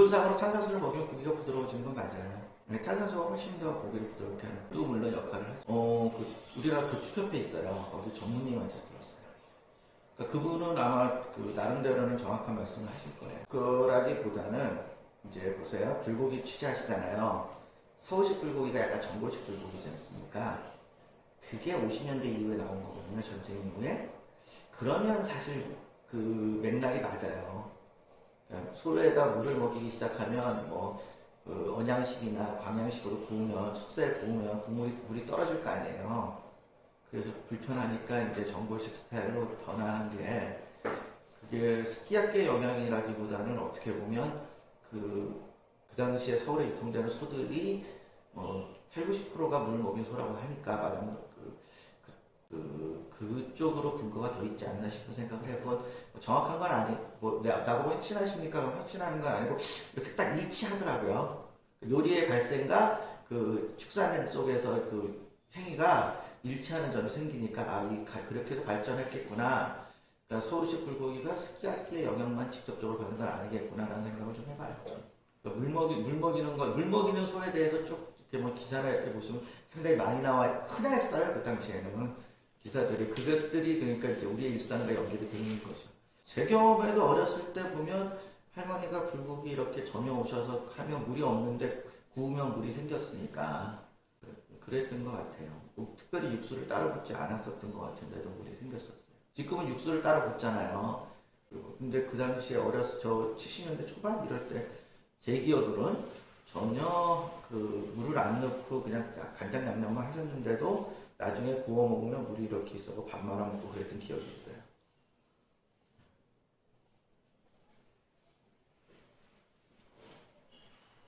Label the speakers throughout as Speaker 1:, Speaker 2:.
Speaker 1: 기본상으로 탄산수를 먹이면 고기가 부드러워지는 건 맞아요. 네, 탄산수가 훨씬 더 고기를 부드럽게 하는 또 물론 역할을 하죠. 어, 그, 우리나라 그축협회 있어요. 거기 전문님한테 들었어요. 그러니까 그분은 아마 그 나름대로는 정확한 말씀을 하실 거예요. 그라기보다는 이제 보세요. 불고기 취재하시잖아요. 서울식 불고기가 약간 전골식 불고기지 않습니까? 그게 50년대 이후에 나온 거거든요. 전쟁 이후에. 그러면 사실 그 맥락이 맞아요. 소에다 물을 먹이기 시작하면 뭐 그 언양식이나 광양식으로 구우면 숙세에 구우면 국물이 물이 떨어질 거 아니에요. 그래서 불편하니까 이제 전골식 스타일로 변화한 게 그게 스키야끼의 영향이라기보다는 어떻게 보면 그, 그 당시에 서울에 유통되는 소들이 뭐 8, 90%가 물을 먹인 소라고 하니까 말하면 그, 그쪽으로 근거가 더 있지 않나 싶은 생각을 해본 뭐 정확한 건 아니, 뭐, 나- 나보고 확신하십니까? 확신하는 건 아니고, 이렇게 딱 일치하더라고요. 그 요리의 발생과 그 축사된 속에서 그 행위가 일치하는 점이 생기니까, 아, 이, 가- 그렇게 해서 발전했겠구나. 그러니까 서울식 불고기가 스키야키의 영향만 직접적으로 받는 건 아니겠구나라는 생각을 좀 해봐요. 그러니까 물 먹이, 물 먹이는 거, 물 먹이는 소에 대해서 쭉 이렇게 뭐 기사나 이렇게 보시면 상당히 많이 나와, 흔했어요. 그 당시에는. 기사들이. 그것들이 그러니까 이제 우리의 일상과 연결이 되어 있는 거죠. 제 경험에도 어렸을 때 보면 할머니가 불고기 이렇게 점여 오셔서 하면 물이 없는데 구우면 물이 생겼으니까 그랬던 것 같아요. 뭐 특별히 육수를 따로 붓지 않았었던 것 같은데도 물이 생겼었어요. 지금은 육수를 따로 붓잖아요. 근데 그 당시에 어렸을 저 70년대 초반 이럴 때 제 기억으로는 전혀 그 물을 안 넣고 그냥 간장 양념만 하셨는데도 나중에 구워 먹으면 물이 이렇게 있어서 밥 말아 먹고 그랬던 기억이 있어요.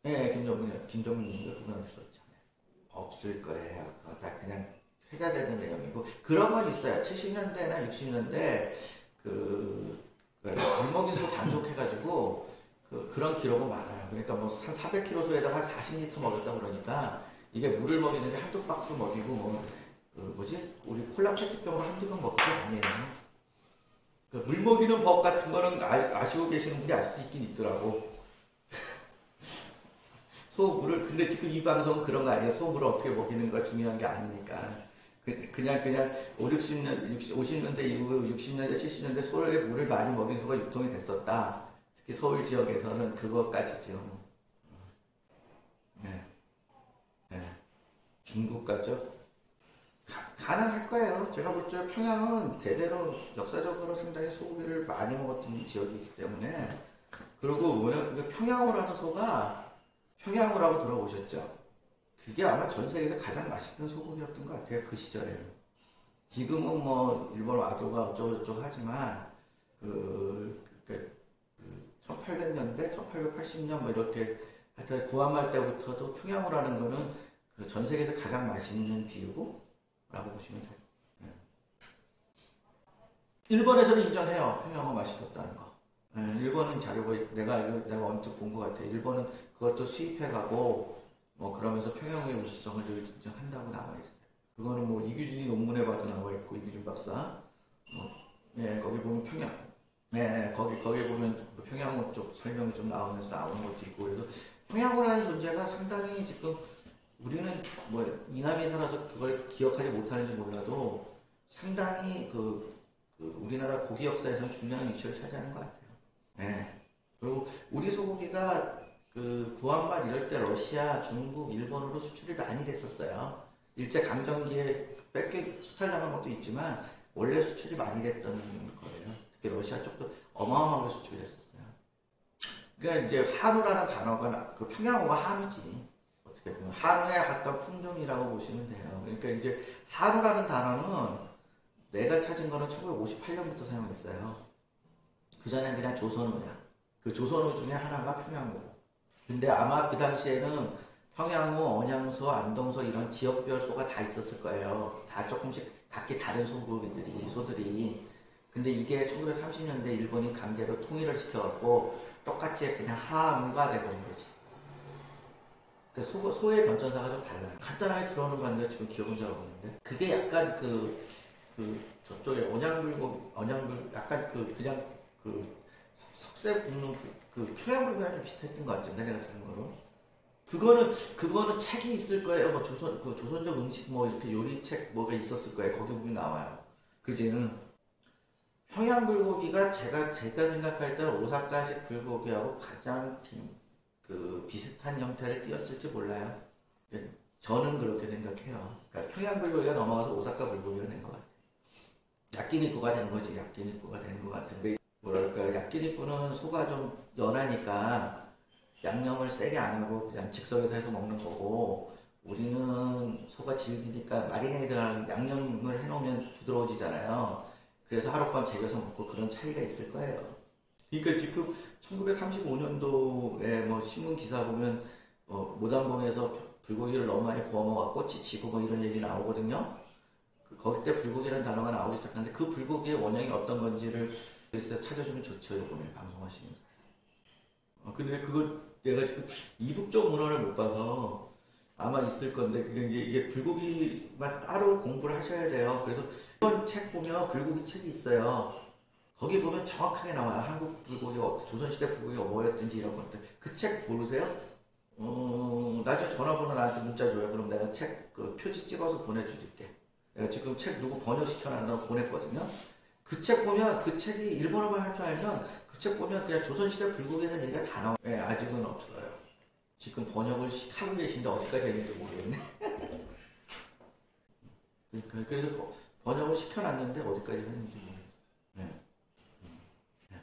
Speaker 1: 네, 김정은, 김정은님도 그건 있었잖아요. 없을 거예요. 그거 다 그냥 회자되는 내용이고 그런 건 있어요. 70년대나 60년대 그, 그 물먹인 소 단속해가지고 그, 그런 기록은 많아요. 그러니까 뭐 한 400kg 소에다가 한 40리터 먹였다 그러니까 이게 물을 먹이는 게 한두 박스 먹이고 뭐, 그 뭐지? 우리 콜라 페트병으로 한두 병게 아니에요. 그 물 먹이는 법 같은 거는 아, 시고 계시는 분이 아직도 있긴 있더라고. 소물을, 근데 지금 이 방송은 그런 거 아니에요. 소물을 어떻게 먹이는가 중요한 게 아니니까. 그, 그냥, 그냥 5, 60년, 60, 50년대 이후 60년대, 70년대 소에 물을 많이 먹인 소가 유통이 됐었다. 특히 서울 지역에서는 그것까지죠. 네. 네. 중국 가죠? 가, 가능할 거예요. 제가 볼 때 평양은 대대로 역사적으로 상당히 소고기를 많이 먹었던 지역이기 때문에 그리고 뭐냐 하는 소가 평양으로하고 들어보셨죠? 그게 아마 전 세계에서 가장 맛있던 소고기였던 것 같아요 그 시절에는. 지금은 뭐 일본 와도가 어쩌고저쩌고 하지만 그, 그, 그 1800년대, 1880년 뭐 이렇게 하여튼 구한말 때부터도 평양으로 하는 거는 그 전 세계에서 가장 맛있는 비유고 라고 보시면 돼요. 네. 일본에서는 인정해요. 평양어 맛있었다는 거. 네, 일본은 자료가 내가 내가 언뜻 본 것 같아. 요 일본은 그것도 수입해가고 뭐 그러면서 평양의 우수성을 늘 인정한다고 나와 있어요. 그거는 뭐 이규진이 논문에 봐도 나와 있고 이규진 박사. 뭐, 네, 거기 보면 평양. 네, 거기 거기 보면 그 평양어 쪽 설명이 좀 나오면서 나오는 것도 있고 그래서 평양어라는 존재가 상당히 지금 우리는 뭐 이남이 살아서 그걸 기억하지 못하는지 몰라도 상당히 그, 그 우리나라 고기 역사에서 중요한 위치를 차지하는 것 같아요. 네. 그리고 우리 소고기가 그 구한말 이럴 때 러시아, 중국, 일본으로 수출이 많이 됐었어요. 일제 강점기에 뺏겨 수탈당한 것도 있지만 원래 수출이 많이 됐던 거예요. 특히 러시아 쪽도 어마어마하게 수출이 됐었어요. 그러니까 이제 한우라는 단어가 나- 그 평양어가 한우지. 어떻게 보면 한우의 어떤 품종이라고 보시면 돼요. 그러니까 이제 한우라는 단어는 내가 찾은 거는 1958년부터 사용했어요. 그 전에는 그냥 조선우야. 그 조선우 중에 하나가 평양우고. 근데 아마 그 당시에는 평양우, 언양소, 안동소 이런 지역별 소가 다 있었을 거예요. 다 조금씩 각기 다른 소고기들이, 소들이. 근데 이게 1930년대 일본이 강제로 통일을 시켜갖고 똑같이 그냥 한우가 돼버린 거지. 그 소, 소의 변천사가 좀 달라요. 간단하게 들어오는 거 같는데 지금 기억은 잘 없는데. 그게 약간 그, 그, 저쪽에 언양불고, 언양불, 약간 그, 그냥 그, 석쇠 굽는 그 그 평양불고기랑 좀 비슷했던 것 같은데 내가 들은 거로. 그거는 그거는 책이 있을 거예요. 뭐 조선 그 조선적 음식 뭐 이렇게 요리책 뭐가 있었을 거예요. 거기 보면 나와요. 그제는 평양불고기가 제가 제가 생각할 때는 오사카식 불고기하고 가장 긴- 그 비슷한 형태를 띄었을지 몰라요. 저는 그렇게 생각해요. 그러니까 평양불고기가 넘어가서 오사카 불고기가 된 것 같아요. 야끼니쿠가 된 거지. 야끼니쿠가 된 것 같은데 뭐랄까 야끼니쿠는 소가 좀 연하니까 양념을 세게 안 하고 그냥 즉석에서 해서 먹는 거고 우리는 소가 질기니까 마리네이드랑 양념을 해놓으면 부드러워지잖아요. 그래서 하룻밤 재겨서 먹고 그런 차이가 있을 거예요. 그러니까 지금 1935년도에 뭐 신문 기사 보면 어, 모담동에서 불고기를 너무 많이 구워 먹었고 지치고 뭐 이런 얘기 나오거든요. 그 거기 때 불고기라는 단어가 나오기 시작하는데 그 불고기의 원형이 어떤 건지를 글쎄 찾아주면 좋죠 이번에 방송하시면서. 어, 근데 그거 내가 지금 이북적 문헌을 못 봐서 아마 있을 건데 그게 이제 이게 불고기만 따로 공부를 하셔야 돼요. 그래서 이번 책 보면 불고기 책이 있어요. 거기 보면 정확하게 나와요. 한국 불고기가 어떻게- 조선시대 불고기가 뭐였든지 이런 것들. 그 책 모르세요? 어, 나중에 전화번호 나한테 문자 줘요. 그럼 내가 책 그 표지 찍어서 보내드릴게. 내가 지금 책 누구 번역시켜놨다고 보냈거든요. 그 책 보면 그 책이 일본어만 할 줄 알면 그 책 보면 그냥 조선시대 불고기는 얘기가 다 나와요. 네, 아직은 없어요. 지금 번역을 시- 하고 계신데 어디까지 했는지 모르겠네. 그러니까 그래서 버- 번역을 시켜놨는데 어디까지 했는지 모르겠어요. 네. 네.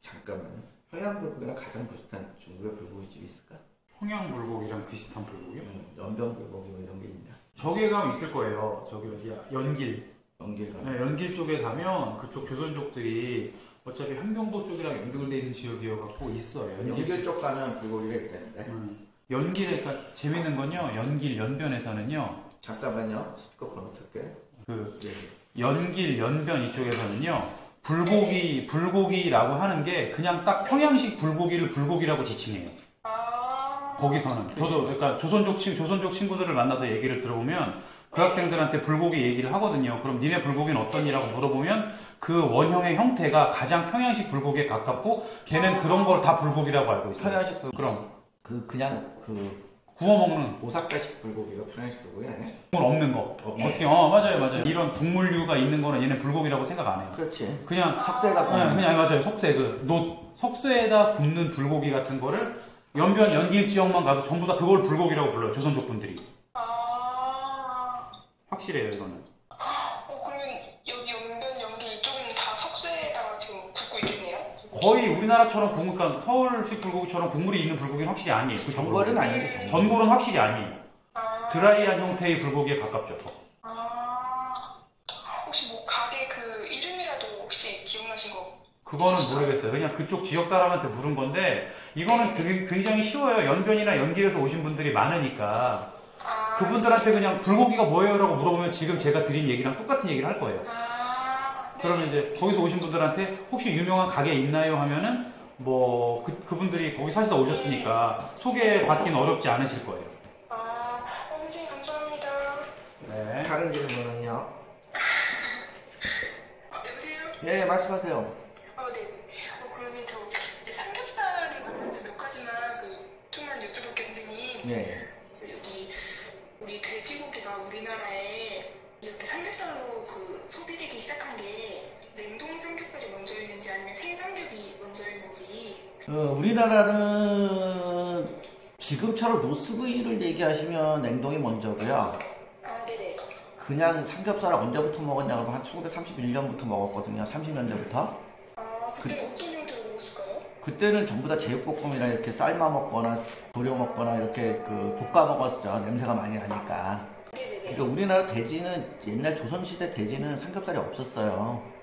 Speaker 1: 잠깐만요. 평양불고기랑 가장 비슷한 중국의 불고기집이 있을까?
Speaker 2: 평양 불고기랑 비슷한 불고기요?
Speaker 1: 음, 연변 불고기 뭐 이런 게 있나?
Speaker 2: 저기 가면 있을 거예요. 저기 어디야? 연길.
Speaker 1: 연길 가면.
Speaker 2: 네, 연길 쪽에 가면 그쪽 조선족들이 어차피 한경도 쪽이랑 연결돼 있는 지역이어갖고 있어요. 연길.
Speaker 1: 연길 쪽 가면 불고기가 있다는데.
Speaker 2: 음. 연길에 그러니까 재밌는 건요. 연길 연변에서는요.
Speaker 1: 잠깐만요. 스피커 번호 틀게.
Speaker 2: 그
Speaker 1: 예.
Speaker 2: 연길 연변 이쪽에서는요. 불고기 불고기라고 하는 게 그냥 딱 평양식 불고기를 불고기라고 지칭해요. 거기서는 저도 그러니까 조선족 친 조선족 친구들을 만나서 얘기를 들어보면 그 학생들한테 불고기 얘기를 하거든요. 그럼 니네 불고기는 어떠니라고 물어보면 그 원형의 형태가 가장 평양식 불고기에 가깝고 걔는 그런 걸 다 불고기라고 알고 있어요.
Speaker 1: 평양식 불
Speaker 2: 그럼
Speaker 1: 그 그냥 그
Speaker 2: 구워 먹는
Speaker 1: 오사카식 불고기가 평양식 불고기 아니야?
Speaker 2: 건 없는 거. 어, 어떻게 어 맞아요 맞아요. 이런 국물류가 있는 거는 얘는 불고기라고 생각 안 해요.
Speaker 1: 그렇지.
Speaker 2: 그냥
Speaker 1: 석쇠가
Speaker 2: 네, 그냥 맞아요. 석쇠 그노 석쇠에다 굽는 불고기 같은 거를 연변 연길 지역만 가도 전부 다 그걸 불고기라고 불러요. 조선족 분들이.
Speaker 3: 아,
Speaker 2: 확실해요 이거는. 거의 우리나라처럼 국물, 그러니까 서울식 불고기처럼 국물이 있는 불고기는 확실히 아니에요. 그
Speaker 1: 전골은. 아니지. 전골.
Speaker 2: 전골은 확실히 아니에요.
Speaker 3: 아,
Speaker 2: 드라이한 형태의 불고기에 가깝죠. 더.
Speaker 3: 아, 혹시 뭐 가게 그 이름이라도 혹시 기억나신 거?
Speaker 2: 그거는 모르겠어요. 그냥 그쪽 지역 사람한테 물은 건데 이거는 되게 굉장히 쉬워요. 연변이나 연길에서 오신 분들이 많으니까
Speaker 3: 아,
Speaker 2: 그분들한테 그냥 불고기가 뭐예요라고 물어보면 지금 제가 드린 얘기랑 똑같은 얘기를 할 거예요.
Speaker 3: 아, 네.
Speaker 2: 그러면 이제 거기서 오신 분들한테 혹시 유명한 가게 있나요 하면은 뭐 그, 그분들이 거기 사시다 오셨으니까 소개받기는 어렵지 않으실 거예요.
Speaker 3: 아, 어, 선생님 감사합니다.
Speaker 2: 네.
Speaker 1: 다른 질문은요?
Speaker 3: 아, 여보세요?
Speaker 1: 예, 말씀하세요.
Speaker 3: 어, 네. 어, 그러면 저 이제 삼겹살에 관련해서 몇 가지만 그 좀만 여쭤볼게요, 선생님.
Speaker 1: 예. 어, 우리나라는 지금처럼 노스구이를 얘기하시면 냉동이 먼저고요.
Speaker 3: 아 네네
Speaker 1: 그냥 삼겹살을 언제부터 먹었냐 그러면 한 1931년부터 먹었거든요. 30년대부터.
Speaker 3: 아 그때 먹었을까요?
Speaker 1: 그때는 전부 다 제육볶음이나 이렇게 삶아 먹거나 조려 먹거나 이렇게 그 볶아 먹었죠. 냄새가 많이 나니까. 그러니까 우리나라 돼지는 옛날 조선시대 돼지는 삼겹살이 없었어요.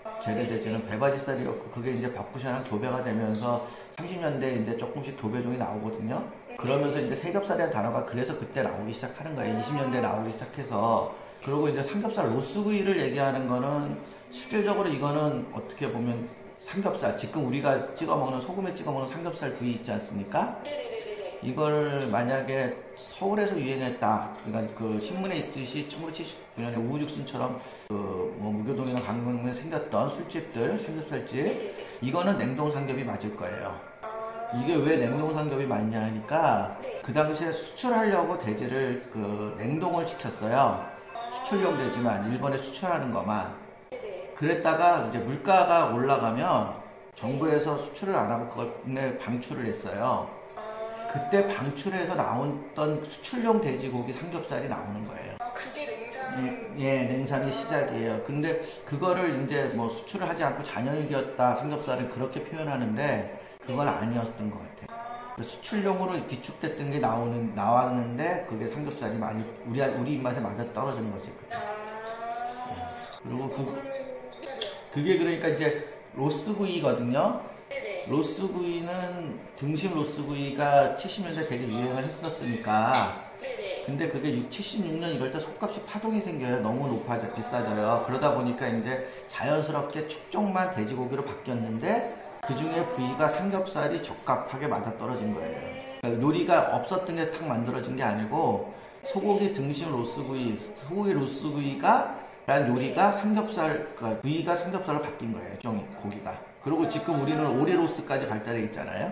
Speaker 1: 돼지는 배바지살이었고 그게 이제 바쁘샤랑 교배가 되면서 30년대 이제 조금씩 교배종이 나오거든요. 그러면서 이제 세겹살이라는 단어가 그래서 그때 나오기 시작하는 거예요. 20년대 나오기 시작해서 그리고 이제 삼겹살 로스구이를 얘기하는 거는 실질적으로 이거는 어떻게 보면 삼겹살 지금 우리가 찍어 먹는 소금에 찍어 먹는 삼겹살 구이 있지 않습니까? 이걸 만약에 서울에서 유행했다. 그러니까 그 신문에 있듯이 1979년에 우후죽순처럼 그뭐 무교동이나 강릉에 생겼던 술집들,
Speaker 3: 네네네
Speaker 1: 이거는 냉동 삼겹이 맞을 거예요.
Speaker 3: 아
Speaker 1: 이게 왜 냉동 삼겹이 많냐 하니까
Speaker 3: 네.
Speaker 1: 그 당시에 수출하려고 돼지를 그 냉동을 시켰어요. 수출용 돼지만 일본에 수출하는 것만. 그랬다가 이제 물가가 올라가면 정부에서 수출을 안 하고 그걸 국내에 방출을 했어요.
Speaker 3: 아,
Speaker 1: 그때 방출해서 나왔던 수출용 돼지고기 삼겹살이 나오는 거예요.
Speaker 3: 아 그게 냉장.
Speaker 1: 예, 예, 냉삼이 시작이에요. 근데 그거를 이제 뭐 수출을 하지 않고 잔여육이었다 삼겹살은 그렇게 표현하는데 그건 아니었던 것 같아요. 수출용으로 비축됐던 게 나오는 나왔는데 그게 삼겹살이 많이 우리 우리 입맛에 맞아 떨어진 거지. 그때.
Speaker 3: 아.
Speaker 1: 그리고 그. 그게 그러니까 이제 로스구이거든요. 로스구이는 등심 로스구이가 70년대 되게 유행을 했었으니까. 근데 그게 6, 76년 이럴 때 속값이 파동이 생겨요. 너무 높아져, 비싸져요. 그러다 보니까 이제 자연스럽게 축종만 돼지고기로 바뀌었는데 그 중에 부위가 삼겹살이 적합하게 맞아 떨어진 거예요. 그러니까 요리가 없었던 게 탁 만들어진 게 아니고 소고기 등심 로스구이, 소고기 로스구이가 란 요리가 삼겹살, 그러니까 부위가 삼겹살로 바뀐 거예요. 종이 고기가. 그리고 지금 우리는 오리로스까지 발달해 있잖아요.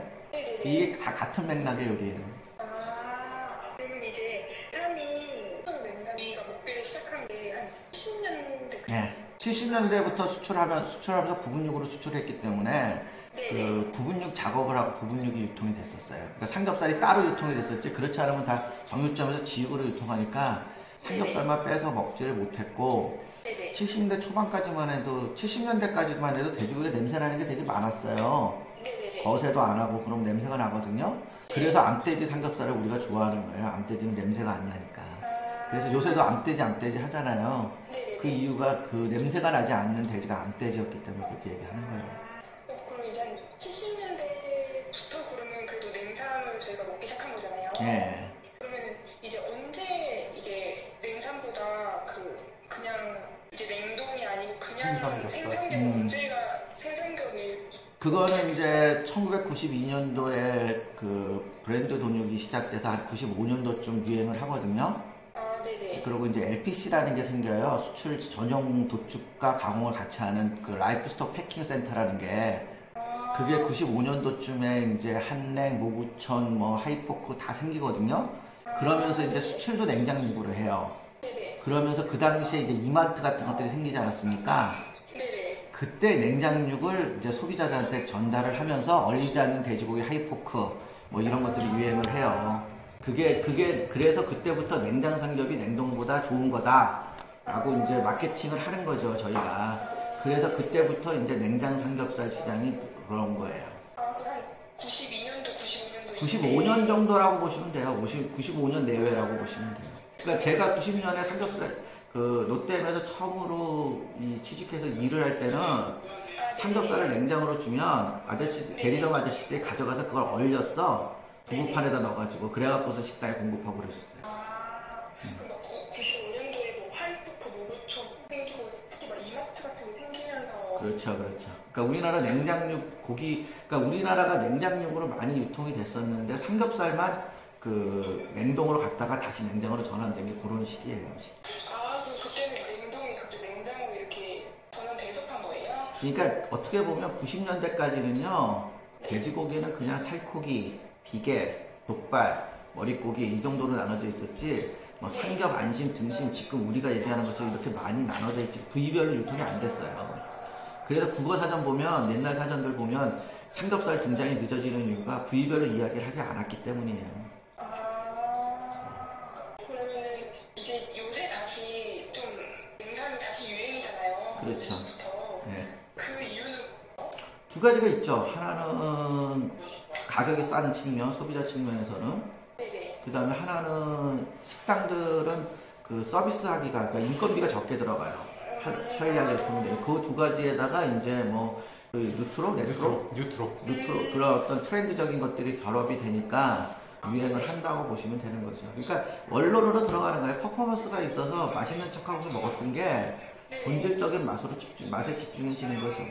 Speaker 1: 이게 다 같은 맥락의 요리예요.
Speaker 3: 아, 그러면 이제 쌈이 수성 냉장고가 먹기를 시작한 게한 10년대.
Speaker 1: 네. 70년대부터 수출하면 수출하면서 부분육으로 수출했기 때문에
Speaker 3: 네.
Speaker 1: 그 부분육 작업을 하고 부분육이 유통이 됐었어요. 그러니까 삼겹살이 따로 유통이 됐었지. 그렇지 않으면 다 정육점에서 지육으로 유통하니까 삼겹살만 빼서 먹지를 못했고
Speaker 3: 네네.
Speaker 1: 70년대 초반까지만 해도 70년대까지만 해도 돼지고기 냄새 나는 게 되게 많았어요. 거세도 안 하고 그럼 냄새가 나거든요. 그래서 암돼지 삼겹살을 우리가 좋아하는 거예요. 암돼지는 냄새가 안 나니까. 그래서 요새도 암돼지 암돼지 하잖아요. 그 이유가 그 냄새가 나지 않는 돼지가 암돼지였기 때문에 그렇게 얘기하는 거예요.
Speaker 3: 어, 그럼 이제 한 70년대부터 그러면 그래도 냉삼을 저희가 먹기 시작한 거잖아요.
Speaker 1: 예.
Speaker 2: 삼겹살.
Speaker 1: 음. 그거는 이제 1992년도에 그 브랜드 돈육이 시작돼서 한 95년도쯤 유행을 하거든요.
Speaker 3: 아 네네.
Speaker 1: 그리고 이제 LPC라는 게 생겨요. 수출 전용 도축과 가공을 같이 하는 그 라이프스톡 패킹 센터라는 게 그게 95년도쯤에 이제 한랭, 모구천, 뭐 하이포크 다 생기거든요. 그러면서 이제 수출도 냉장육으로 해요. 그러면서 그 당시에 이제 이마트 같은 것들이 생기지 않았습니까? 그때 냉장육을 이제 소비자들한테 전달을 하면서 얼리지 않는 돼지고기 하이포크 뭐 이런 것들이 유행을 해요. 그게 그게 그래서 그때부터 냉장 삼겹이 냉동보다 좋은 거다라고 이제 마케팅을 하는 거죠 저희가. 그래서 그때부터 이제 냉장 삼겹살 시장이 그런 거예요.
Speaker 3: 아한 92년도 95년도
Speaker 1: 95년 정도라고 보시면 돼요. 50, 95년 내외라고 보시면 돼요. 그러니까 제가 90년에 삼겹살 그 롯데에서 처음으로 이 취직해서 일을 할 때는 삼겹살을 냉장으로 주면 아저씨 대리점 아저씨들이 가져가서 그걸 얼렸어 두부판에다 넣어가지고 그래갖고서 식당에 공급하고 그러셨어요.
Speaker 3: 아 그럼 막 95년도에 뭐 하이포크 모구촌 생기고 특히 막 이마트 같은 게 생기면서
Speaker 1: 그렇죠, 그렇죠. 그러니까 우리나라 냉장육 고기, 그러니까 우리나라가 냉장육으로 많이 유통이 됐었는데 삼겹살만 그 냉동으로 갔다가 다시 냉장으로 전환된 게 그런 시기예요.
Speaker 3: 아그
Speaker 1: 그러니까 어떻게 보면 90년대까지는요 돼지고기는 그냥 살코기, 비계, 족발, 머릿고기 이 정도로 나눠져 있었지 뭐 삼겹, 안심, 등심 지금 우리가 얘기하는 것처럼 이렇게 많이 나눠져 있지 부위별로 유통이 안 됐어요. 그래서 국어 사전 보면 옛날 사전들 보면 삼겹살 등장이 늦어지는 이유가 부위별로 이야기를 하지 않았기 때문이에요. 두 가지가 있죠. 하나는 가격이 싼 측면, 소비자 측면에서는. 그 다음에 하나는 식당들은 그 서비스 하기가, 그러니까 인건비가 적게 들어가요. 편- 편리하게 유통돼요. 그두 가지에다가 이제 뭐, 그 뉴트로, 네트로,
Speaker 2: 뉴트로.
Speaker 1: 뉴트로, 그런 어떤 트렌드적인 것들이 결합이 되니까 유행을 한다고 보시면 되는 거죠. 그러니까 원론으로 들어가는 거예요. 퍼포먼스가 있어서 맛있는 척하고서 먹었던 게 본질적인 맛으로 집중, 맛에 집중해지는 거죠.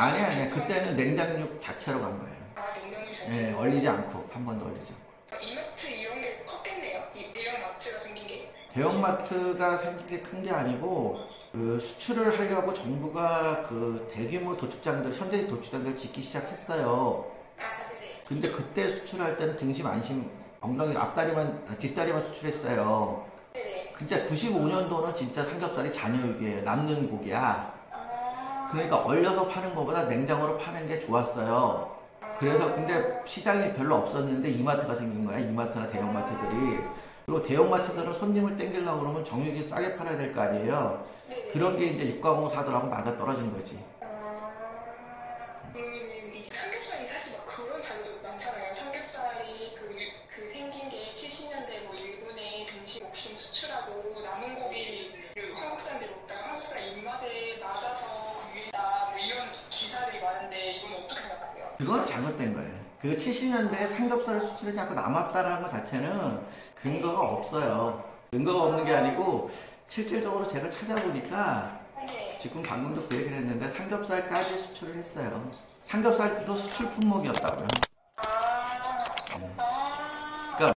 Speaker 3: 냉장을 바...
Speaker 1: 아니, 아니, 그때는 냉장육 자체로 간 거예요.
Speaker 3: 아 냉장이 자체.
Speaker 1: 네, 얼리지 않고, 한 번도 얼리지 않고.
Speaker 3: 이마트 이런 게 컸겠네요. 이 대형 마트가 생긴 게.
Speaker 1: 대형마트가 생긴 게 큰 게 아니고 그 수출을 하려고 정부가 그 대규모 도축장들 현대 도축장들 짓기 시작했어요.
Speaker 3: 아, 네네.
Speaker 1: 근데 그때 수출할 때는 등심 안심 엉덩이 앞다리만 아, 뒷다리만 수출했어요.
Speaker 3: 네네.
Speaker 1: 진짜 95년도는 진짜 삼겹살이 잔여육이에요. 남는 고기야.
Speaker 3: 아,
Speaker 1: 그러니까 얼려서 파는 것보다 냉장고로 파는 게 좋았어요. 그래서 근데 시장이 별로 없었는데 이마트가 생긴 거야. 이마트나 대형마트들이. 그리고 대형마트들은 손님을 땡기려고 그러면 정육이 싸게 팔아야 될 거 아니에요.
Speaker 3: 네네.
Speaker 1: 그런 게 이제 육가공 사들하고 맞아 떨어진 거지. 그건 잘못된 거예요. 그 70년대에 삼겹살을 수출하지 않고 남았다라는 것 자체는 근거가 없어요. 근거가 없는 게 아니고 실질적으로 제가 찾아보니까
Speaker 3: 네.
Speaker 1: 지금 방금도 그 얘기를 했는데 삼겹살까지 수출을 했어요. 삼겹살도 수출 품목이었다고요.